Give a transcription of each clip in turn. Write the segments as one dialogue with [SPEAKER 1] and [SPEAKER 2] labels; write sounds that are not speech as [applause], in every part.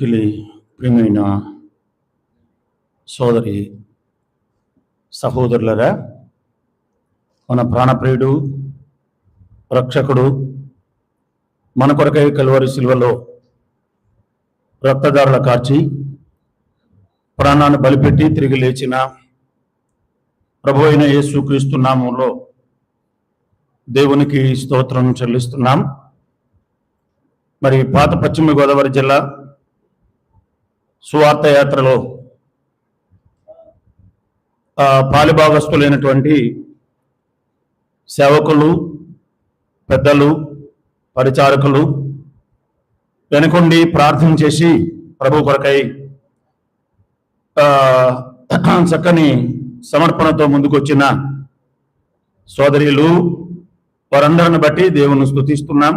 [SPEAKER 1] మిక్కిలి ప్రియమైన సోదరి సహోదరులరా మన ప్రాణప్రియుడు రక్షకుడు మన కొరకై కలువరి శిల్వలో రక్తదారుల కార్చి ప్రాణాన్ని బలిపెట్టి తిరిగి లేచిన ప్రభు అయిన యేసుక్రీస్తు నామంలో దేవునికి స్తోత్రం చెల్లిస్తున్నాం. మరి పాత పశ్చిమ గోదావరి జిల్లా సువార్త యాత్రలో పాలిభాగస్తులైనటువంటి సేవకులు పెద్దలు పరిచారకులు వెనుకొండి ప్రార్థన చేసి ప్రభు కొరకై చక్కని సమర్పణతో ముందుకొచ్చిన సోదరిలు వారందరిని బట్టి దేవుని స్థుతిస్తున్నాం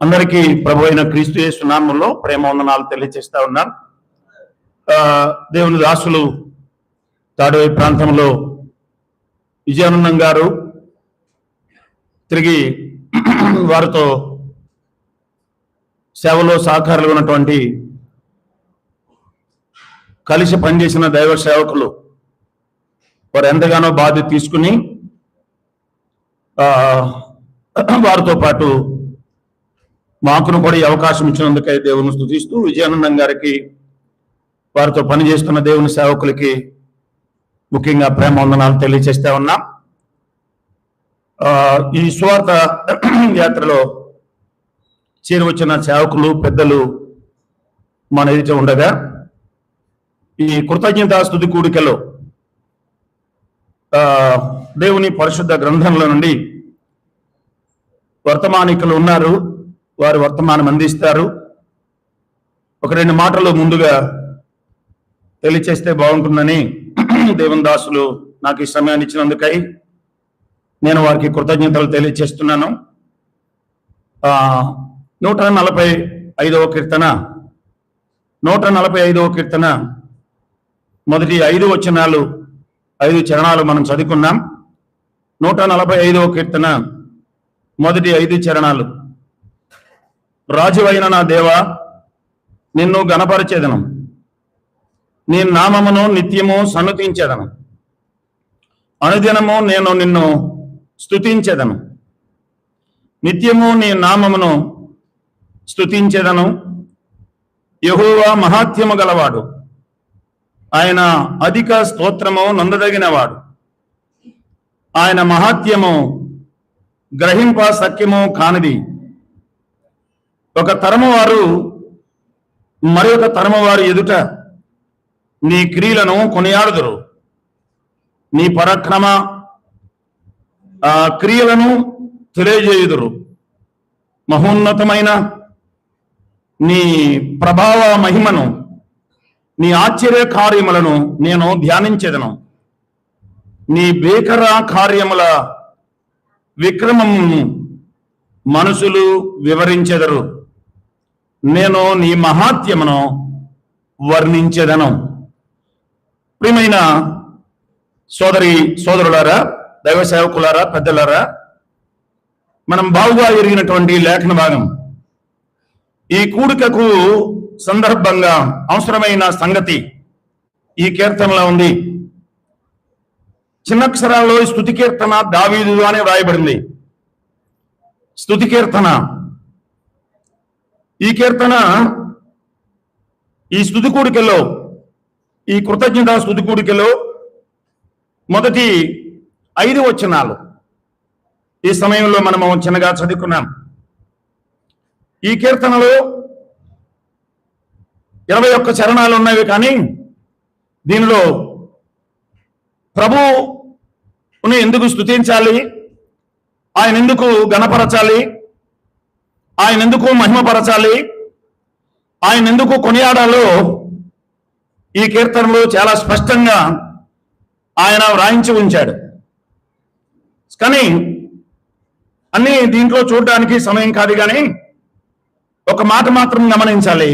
[SPEAKER 1] అందరికీ ప్రభు అయిన క్రీస్తు యేసు నామంలో ప్రేమ వందనాలు తెలియజేస్తా ఉన్నారు దేవుని దాసులు తాడువై ప్రాంతంలో విజయానందం గారు తిరిగి వారితో సేవలో సహకారులు ఉన్నటువంటి కలిసి పనిచేసిన దైవ సేవకులు వారు ఎంతగానో బాధ్యత తీసుకుని వారితో పాటు మాకును కూడా ఈ అవకాశం ఇచ్చినందుకై దేవుని స్థుతిస్తూ విజయానందం గారికి వారితో పనిచేస్తున్న దేవుని సేవకులకి ముఖ్యంగా ప్రేమ వందనాలు తెలియజేస్తా ఉన్నా. ఈ స్వార్థ యాత్రలో చేరువచ్చిన సేవకులు పెద్దలు మన ఎదుట ఉండగా ఈ కృతజ్ఞతా స్థుతి కూడికలో దేవుని పరిశుద్ధ గ్రంథంలో నుండి వర్తమానికులు ఉన్నారు. వారు వర్తమానం అందిస్తారు. ఒక రెండు మాటలు ముందుగా తెలియచేస్తే బాగుంటుందని దేవన్ దాసులు నాకు ఈ సమయాన్ని ఇచ్చినందుకై నేను వారికి కృతజ్ఞతలు తెలియచేస్తున్నాను. నూట నలభై ఐదవ కీర్తన నూట నలభై ఐదవ కీర్తన మొదటి ఐదు వచనాలు ఐదు చరణాలు మనం చదువుకున్నాం. నూట నలభై ఐదవ కీర్తన మొదటి ఐదు చరణాలు. రాజువైన నా దేవా నిన్ను గణపరచేదను. నీ నామమును నిత్యము సన్నతించేదను అనుదినము నేను నిన్ను స్తుతించేదను. నిత్యము నీ నామమును స్తుతించేదను. యహోవా మహాత్యము గలవాడు. ఆయన అధిక స్తోత్రము నొందదగినవాడు. ఆయన మహాత్యము గ్రహింప సత్యము కానిది. ఒక తరము వారు మరి ఒక తరము వారు ఎదుట నీ క్రియలను కొనియాడుదురు. నీ పరాక్రమ క్రియలను తెలియజేయుదురు. మహోన్నతమైన నీ ప్రభావ మహిమను నీ ఆశ్చర్య కార్యములను నేను ధ్యానించేదను. నీ భీకర కార్యముల విక్రమమును మనుషులు వివరించెదరు. నేను నీ మహాత్యమును వర్ణించదను. ప్రియమైన సోదరి సోదరులారా దైవ సేవకులారా పెద్దలారా మనం బావుగా ఎరిగినటువంటి లేఖన భాగం. ఈ కూడికకు సందర్భంగా అవసరమైన సంగతి ఈ కీర్తనలో ఉంది. చిన్నక్షరాల్లో స్థుతి కీర్తన దావీదు అని వ్రాయబడింది. స్థుతి కీర్తన ఈ కీర్తన ఈ స్థుతి కూడికలో ఈ కృతజ్ఞత స్థుతి కూడికలో మొదటి ఐదు వచనాలు. ఈ సమయంలో మనము చిన్నగా చదువుకున్నాం. ఈ కీర్తనలో ఇరవై ఒక్క చరణాలు ఉన్నవి కానీ దీనిలో ప్రభువుని ఎందుకు స్తుతించాలి? ఆయన ఎందుకు గణపరచాలి? ఆయన ఎందుకు మహిమపరచాలి? ఆయన ఎందుకు కొనియాడాలో ఈ కీర్తనలో చాలా స్పష్టంగా ఆయన వ్రాయించి ఉంచాడు. కానీ అన్ని దీంట్లో చూడడానికి సమయం కాదు కానీ ఒక మాట మాత్రం గమనించాలి.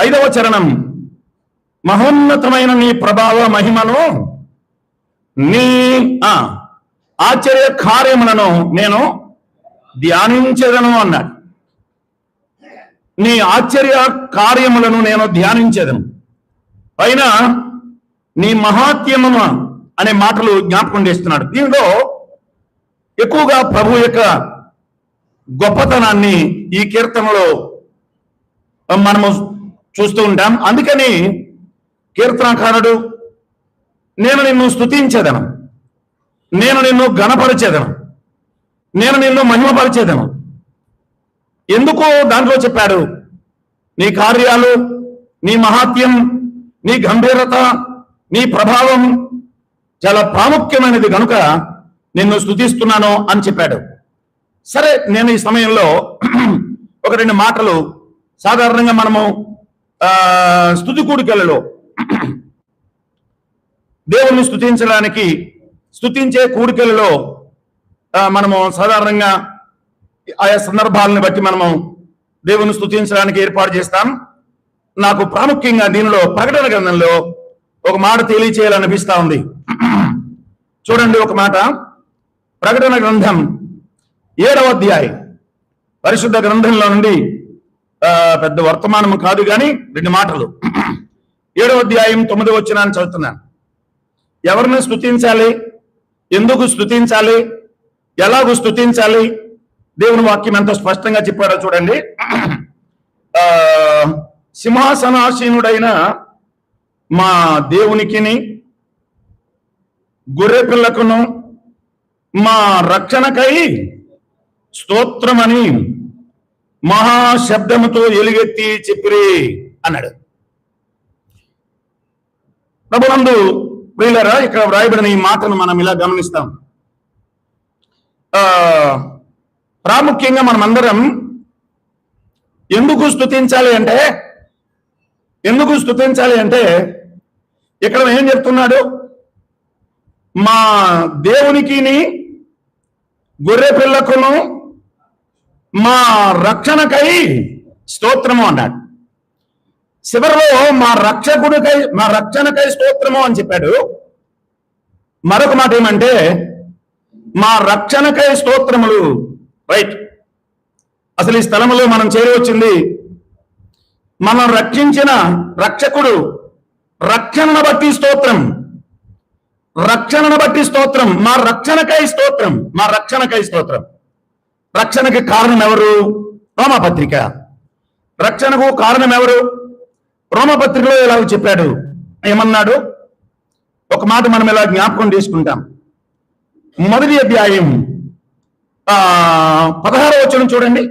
[SPEAKER 1] ఐదవ చరణం మహోన్నతమైన నీ ప్రభావ మహిమను నీ ఆశ్చర్య కార్యములను నేను ధ్యానించదను అన్నాడు. నీ ఆశ్చర్య కార్యములను నేను ధ్యానించదను. పైన నీ మహాత్యమ అనే మాటలు జ్ఞాపకం చేస్తున్నాడు. దీనిలో ఎక్కువగా ప్రభు యొక్క గొప్పతనాన్ని ఈ కీర్తనలో మనము చూస్తూ ఉంటాం. అందుకని కీర్తనకారుడు నేను నిన్ను స్తుతించేదను. నేను నిన్ను గణపరిచేదను నేను నిన్ను మహిమపరిచేదను. ఎందుకు దాంట్లో చెప్పాడు? నీ కార్యాలు నీ మహాత్యం నీ గంభీరత నీ ప్రభావం చాలా ప్రాముఖ్యమైనది కనుక నిన్ను స్తుతిస్తున్నాను అని చెప్పాడు. సరే నేను ఈ సమయంలో [clears throat] ఒక రెండు మాటలు సాధారణంగా మనము స్థుతి స్తుతి కూడికలలో [clears throat] దేవుణ్ణి స్థుతించడానికి స్తుతించే కూడికలలో మనము సాధారణంగా ఆయా సందర్భాలను బట్టి మనము దేవుని స్థుతించడానికి ఏర్పాటు చేస్తాం. నాకు ప్రాముఖ్యంగా దీనిలో ప్రకటన గ్రంథంలో ఒక మాట తెలియచేయాలనిపిస్తా ఉంది. చూడండి ఒక మాట. ప్రకటన గ్రంథం ఏడవ అధ్యాయం. పరిశుద్ధ గ్రంథంలో నుండి పెద్ద వర్తమానం కాదు కానీ రెండు మాటలు. ఏడవ అధ్యాయం తొమ్మిది వచ్చిన చదువుతున్నాను. ఎవరిని స్తుతించాలి? ఎందుకు స్తుతించాలి? ఎలాగూ స్తుతించాలి? దేవుని వాక్యం ఎంత స్పష్టంగా చెప్పాడో చూడండి. ఆ సింహాసనాసీనుడైన మా దేవునికిని గొర్రె పిల్లకును మా రక్షణకై స్తోత్రమని మహాశబ్దముతో ఎలుగెత్తి చెప్పిరి అన్నాడు. ప్రభునందు ప్రియులరా ఇక్కడ వ్రాయబడిన ఈ మాటను మనం ఇలా గమనిస్తాం. ప్రాముఖ్యంగా మనమందరం ఎందుకు స్తుతించాలి అంటే ఎందుకు స్థుతించాలి అంటే ఇక్కడ ఏం చెప్తున్నాడు? మా దేవునికిని గొర్రె పిల్లకును మా రక్షణకై స్తోత్రము అన్నాడు. చివరిలో మా రక్షకుడికై మా రక్షణకై స్తోత్రము అని చెప్పాడు. మరొక మాట ఏమంటే మా రక్షణకై స్తోత్రములు. రైట్. అసలు ఈ స్థలములో మనం చేరవచ్చింది మనం రక్షించిన రక్షకుడు. రక్షణను బట్టి స్తోత్రం. రక్షణను బట్టి స్తోత్రం. మా రక్షణకై స్తోత్రం. మా రక్షణకై స్తోత్రం. రక్షణకి కారణం ఎవరు రోమపత్రిక. రక్షణకు కారణం ఎవరు రోమపత్రికలో ఇలా చెప్పాడు. ఏమన్నాడు? ఒక మాట మనం ఇలా జ్ఞాపకం తీసుకుంటాం మొదటి అధ్యాయం పదహారో వచనం చూడండి.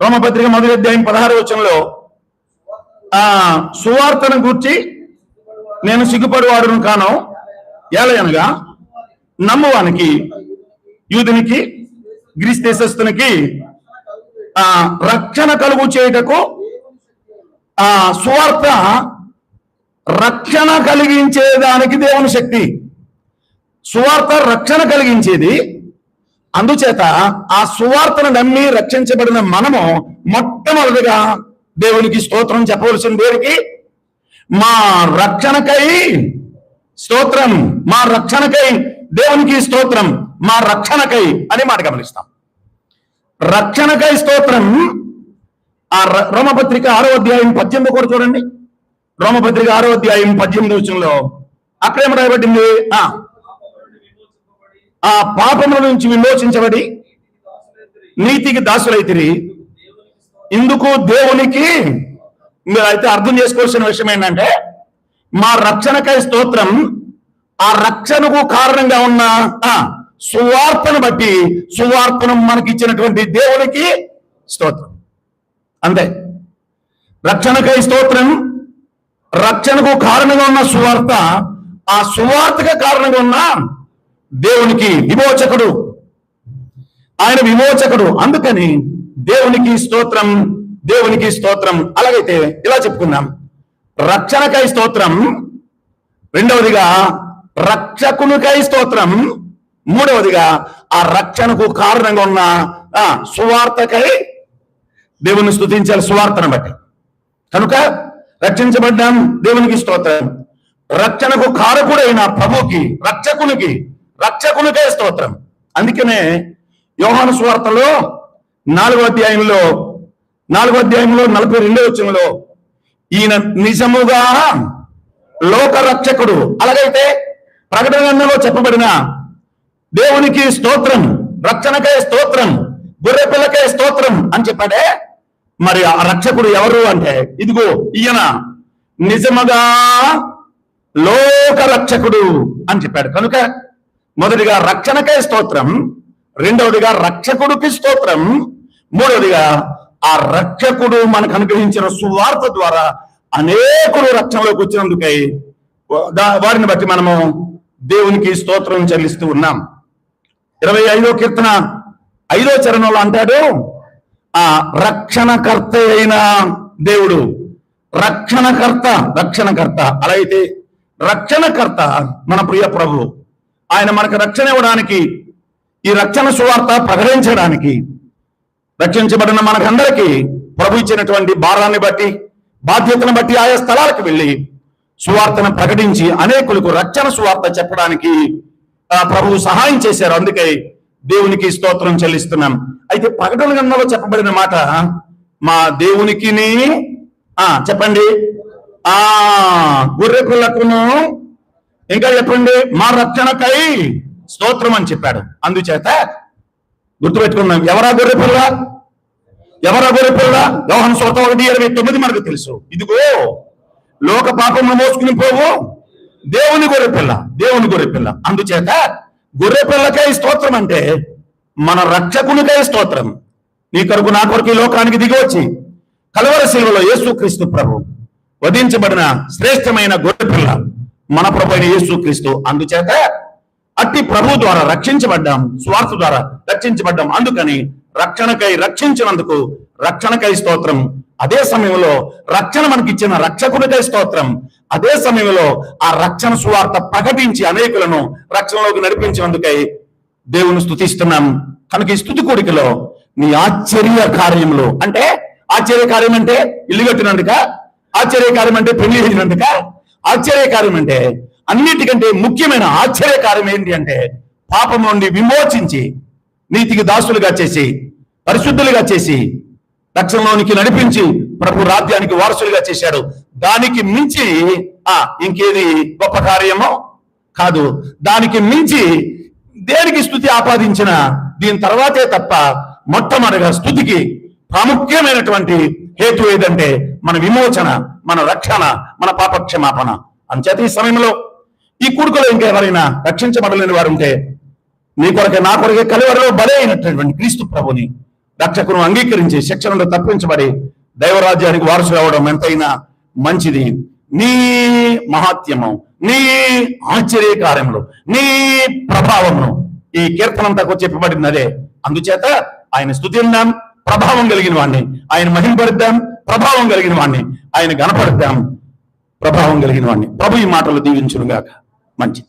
[SPEAKER 1] రోమపత్రిక మొదటి అధ్యాయం పదహారో వచనంలో ఆ సువార్తను గూర్చి నేను సిగ్గుపడివాడును కాను ఏలయనగా నమ్మువానికి యూదునికి గ్రీస్ దేశస్తునికి ఆ రక్షణ కలుగు చేయుటకు ఆ సువార్త రక్షణ కలిగించేదానికి దేవుని శక్తి. సువార్త రక్షణ కలిగించేది. అందుచేత ఆ సువార్తను నమ్మి రక్షించబడిన మనము మొట్టమొదటిగా దేవునికి స్తోత్రం చెప్పవలసిన దేవుడికి మా రక్షణకై స్తోత్రం మా రక్షణకై దేవునికి స్తోత్రం మా రక్షణకై అని మాట గమనిస్తాం. రక్షణకై స్తోత్రం ఆ రోమపత్రిక ఆరో అధ్యాయం పద్దెనిమిది కూడా చూడండి. రోమపత్రిక ఆరో అధ్యాయం పద్దెనిమిది విషయంలో అక్కడ రాయబడింది. ఆ ఆ పాపముల నుంచి విమోచించబడి నీతికి దాసులైతిరి. ఇందుకు దేవునికి మీరు అయితే అర్థం చేసుకోవాల్సిన విషయం ఏంటంటే మా రక్షణకై స్తోత్రం ఆ రక్షణకు కారణంగా ఉన్న సువార్తను బట్టి సువార్తను మనకి ఇచ్చినటువంటి దేవునికి స్తోత్రం. అంతే. రక్షణకై స్తోత్రం రక్షణకు కారణంగా ఉన్న సువార్త ఆ సువార్తకు కారణంగా ఉన్న దేవునికి విమోచకుడు. ఆయన విమోచకుడు. అందుకని దేవునికి స్తోత్రం దేవునికి స్తోత్రం. అలాగైతే ఇలా చెప్పుకుందాం. రక్షణకై స్తోత్రం. రెండవదిగా రక్షకునికై స్తోత్రం. మూడవదిగా ఆ రక్షణకు కారణంగా ఉన్న ఆ సువార్తకై దేవుని స్థుతించాలి సువార్తను బట్టి. కనుక రక్షించబడ్డాం దేవునికి స్తోత్రం. రక్షణకు కారకుడైన ప్రభుకి రక్షకునికి రక్షకునికే స్తోత్రం. అందుకనే యోహాను స్వార్తలో నాలుగో అధ్యాయంలో నాలుగో అధ్యాయంలో నలభై రెండో వచ్చంలో ఈయన నిజముగా లోక రక్షకుడు అలాగైతే ప్రకటన గ్రంథంలో చెప్పబడిన దేవునికి స్తోత్రం రక్షణకే స్తోత్రం గొర్రెపిల్లకే స్తోత్రం అని చెప్పాడే. మరి ఆ రక్షకుడు ఎవరు అంటే? ఇదిగో ఈయన నిజముగా లోక రక్షకుడు అని చెప్పాడు. కనుక మొదటిగా రక్షణకై స్తోత్రం రెండవదిగా రక్షకుడికి స్తోత్రం మూడవదిగా ఆ రక్షకుడు మనకు అనుగ్రహించిన సువార్త ద్వారా అనేకులు రక్షణలోకి వచ్చినందుకై వారిని బట్టి మనము దేవునికి స్తోత్రం చెల్లిస్తూ ఉన్నాం. ఇరవై ఐదో కీర్తన ఐదో చరణంలో అంటాడు ఆ రక్షణకర్త అయిన దేవుడు రక్షణకర్త రక్షణకర్త. అలా అయితే రక్షణకర్త మన ప్రియ ప్రభు. ఆయన మనకు రక్షణ ఇవ్వడానికి ఈ రక్షణ సువార్త ప్రకటించడానికి రక్షించబడిన మనకందరికీ ప్రభు ఇచ్చినటువంటి భారాన్ని బట్టి బాధ్యతను బట్టి ఆయా స్థలాలకు వెళ్ళి సువార్తను ప్రకటించి అనేకులకు రక్షణ సువార్త చెప్పడానికి ప్రభువు సహాయం చేశారు. అందుకే దేవునికి స్తోత్రం చెల్లిస్తున్నాం. అయితే ప్రకటన గ్రంథంలో చెప్పబడిన మాట మా దేవునికిని ఆ చెప్పండి. ఆ గొర్రె పిల్లకును ఇంకా చెప్పండి మా రక్షణకై స్తోత్రం అని చెప్పాడు. అందుచేత గుర్తుపెట్టుకున్నాం ఎవరా గొర్రె పిల్ల? ఎవరా గొర్రె పిల్ల? యోహన సోత ఒకటి ఇరవై తొమ్మిది మనకు తెలుసు. ఇదిగో లోక పాపమును మోసుకుని పోవు దేవుని గొర్రె పిల్ల దేవుని గొర్రె పిల్ల. అందుచేత గొర్రె పిల్లకై స్తోత్రం అంటే మన రక్షకునికై స్తోత్రం. నీ కొరకు నా కొరకు ఈ లోకానికి దిగి వచ్చి కలవర శిలువలో యేసుక్రీస్తు ప్రభు వధించబడిన శ్రేష్టమైన గొర్రె పిల్ల. మన ప్రభు అయిన యేసుక్రీస్తు అందుచేత అట్టి ప్రభు ద్వారా రక్షించబడ్డాం స్వార్థ ద్వారా రక్షించబడ్డాం. అందుకని రక్షణకై రక్షించినందుకు రక్షణకై స్తోత్రం. అదే సమయంలో రక్షణ మనకిచ్చిన రక్షకుడికై స్తోత్రం. అదే సమయంలో ఆ రక్షణ సువార్త ప్రకటించి అనేకులను రక్షణలోకి నడిపించినందుకై దేవుని స్థుతిస్తున్నాం కనుక ఈ స్థుతి కోడికలో నీ ఆశ్చర్య కార్యములు అంటే ఆశ్చర్య కార్యం అంటే ఇల్లు కట్టినందుక ఆశ్చర్య కార్యం అంటే పెళ్ళి చేసినందుక ఆశ్చర్యకార్యం అంటే అన్నిటికంటే ముఖ్యమైన ఆశ్చర్య కార్యం ఏంటి అంటే పాపం నుండి విమోచించి నీతికి దాసులుగా చేసి పరిశుద్ధులుగా చేసి రక్షణలోనికి నడిపించి ప్రభు రాజ్యానికి వారసులుగా చేశాడు. దానికి మించి ఆ ఇంకేది గొప్ప కార్యమో కాదు. దానికి మించి దేనికి స్థుతి ఆపాదించిన దీని తర్వాతే తప్ప మొట్టమొదటిగా స్థుతికి ప్రాముఖ్యమైనటువంటి హేతు ఏదంటే మన విమోచన. మన రక్షణ మన పాప క్షమాపణ అంచేత ఈ సమయంలో ఈ కూడుకలో ఇంకెవరైనా రక్షించబడలేని వారు ఉంటే నీ కొరకే నా కొరకే కలివరలో బలే అయినటువంటి క్రీస్తు ప్రభుని రక్షకును అంగీకరించి శిక్ష నుండి తప్పించబడి దైవరాజ్యానికి వారసు అవడం ఎంతైనా మంచిది. నీ మహాత్యము నీ ఆశ్చర్య కార్యములు నీ ప్రభావమును ఈ కీర్తనంతకు చెప్పబడింది అదే అందుచేత ఆయన స్థుతిందాం ప్రభావం కలిగిన వాడిని ఆయన మహింపరుద్దాం ప్రభావం కలిగిన వాడిని ఆయన గణపడతాం ప్రభావం కలిగిన వాడిని ప్రభు ఈ మాటలు దీవించునుగాక. మంచిది.